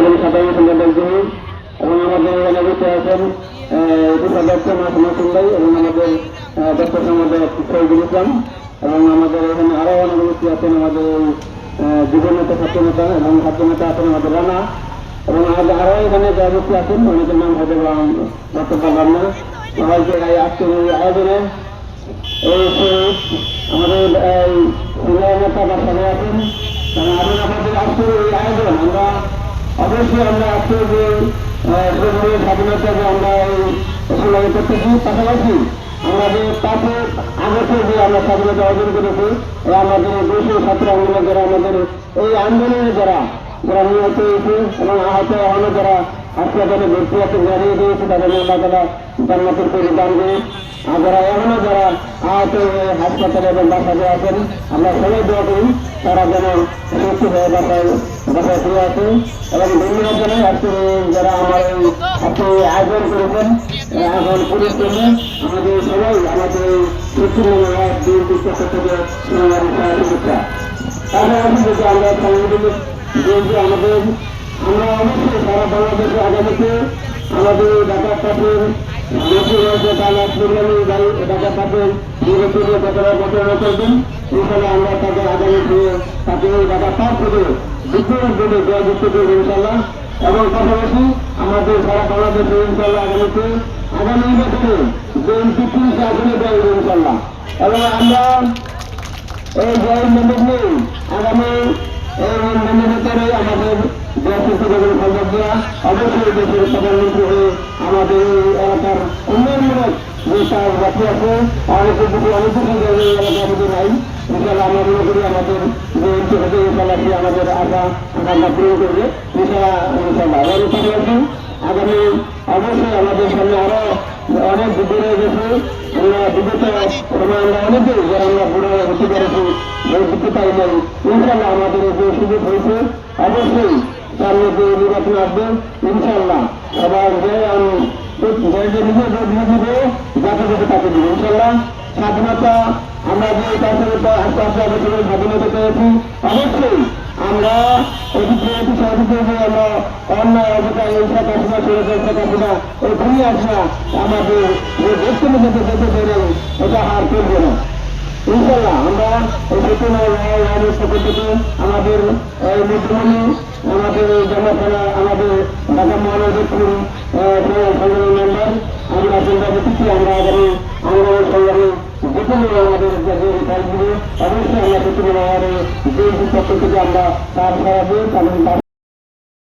এবং সাধারণ সম্পাদক এবং আমাদের এখানে আছেন উপাধ্যক্ষ মাসুম ভাই এবং আমাদের দপ্তর সম্পাদক শহীদুল ইসলাম এবং আমাদের এখানে আরও অনেক আছেন, আমাদের যুব ছাত্র নেতা এবং ছাত্র নেতা আছেন আমাদের রানা এবং আমাদের আরও এখানে ব্যক্তি আছেন, অনেকের নাম হয়তো বক্তব্য সবাইকে এই আজকের এই আমাদের, এই নেতা বা সবাই আছেন। আমাদের আজকের এই আয়োজন, আমরা অবশ্যই আমরা আজকে যে স্বাধীনতা স্বাধীনতাকে আমরা এই সংগ্রামী করতেছি, পাশাপাশি আমরা যে তাতে আগস্টে যে আমরা স্বাধীনতা অর্জন করেছি আমাদের দেশীয় ছাত্র আন্দোলন যারা আমাদের এই আন্দোলনে যারা যারা নিহত হয়েছে এবং আহত হওয়ানো যারা হাসপাতালে ভর্তি আছে জানিয়ে দিয়েছে তাদের আল্লাহ তারা জান্নাতের করে দান করে আর যারা এখনও যারা আহত হয়ে হাসপাতালে এবং বাসাতে আছেন আমরা সবাই দোয়া করি, তারা যেন সুস্থ হয়ে বাসায় বাসায় ফিরে আসে এবং ধন্যবাদ জানাই আজকে যারা আমার আজকে আয়োজন করেছেন আয়োজন পুরো জন্য আমাদের সবাই আমাদের পশ্চিমবঙ্গ বিএনপির পক্ষ থেকে শুভেচ্ছা যদি যে আমাদের, আমরা অবশ্যই সারা বাংলাদেশে আগামীতে আমাদের ঢাকা পাশের বেশি রয়েছে তাহলে প্রোগ্রামে ঢাকা পাশের বিরোধী কতটা প্রচারণা করবেন ইনশাল্লাহ আমরা থেকে দ্বিতীয় দিনে জয়যুক্ত করব ইনশাল্লাহ এবং পাশাপাশি আমাদের সারা বাংলাদেশে ইনশাল্লাহ আগামীতে আগামী বছরে যে পৃথিবী আসলে দেয় ইনশাল্লাহ এবং আমরা এই জয় মন্দির নেই অবশ্যই দেশের প্রধানমন্ত্রী হয়ে আমাদের এই এলাকার উন্নয়নমূলক যে কাজ বাকি আছে। অনেকের দিকে অনেক কিছু এলাকার মধ্যে নাই। ইনশাল্লাহ আমরা মনে করি আমাদের যে আমাদের আশা, আকাঙ্ক্ষা পূরণ করবে। আগামী অবশ্যই আমাদের সামনে আরও অনেক গেছে। আমরা বিগত আমরা অনেকেই যারা আমরা বুড়ো পেরেছি নাই ইনশাল্লাহ আমাদের যে সুযোগ হয়েছে, অবশ্যই সামনে যে নির্বাচন আসবে ইনশাল্লাহ সবার যে যে যে দিয়ে তাকে ইনশাল্লাহ স্বাধীনতা আমরা যে বছরের স্বাধীনতা পেয়েছি অবশ্যই আমরা যে আমরা অন্যায় আসা আমাদের যে মধ্যে যেতে পেরে এটা হার চলবে না ইনশাল্লাহ আমরা এই আমাদের আমাদের এই জনসভা আমাদের ঢাকা মহানগর সংগ্রামী মেম্বার আমরা চিন্তাপতি আমরা আগামী আন্দোলন সংগ্রামে আমাদের অবশ্যই আমরা সূচনা যে পক্ষ থেকে আমরা তার সারা দিয়ে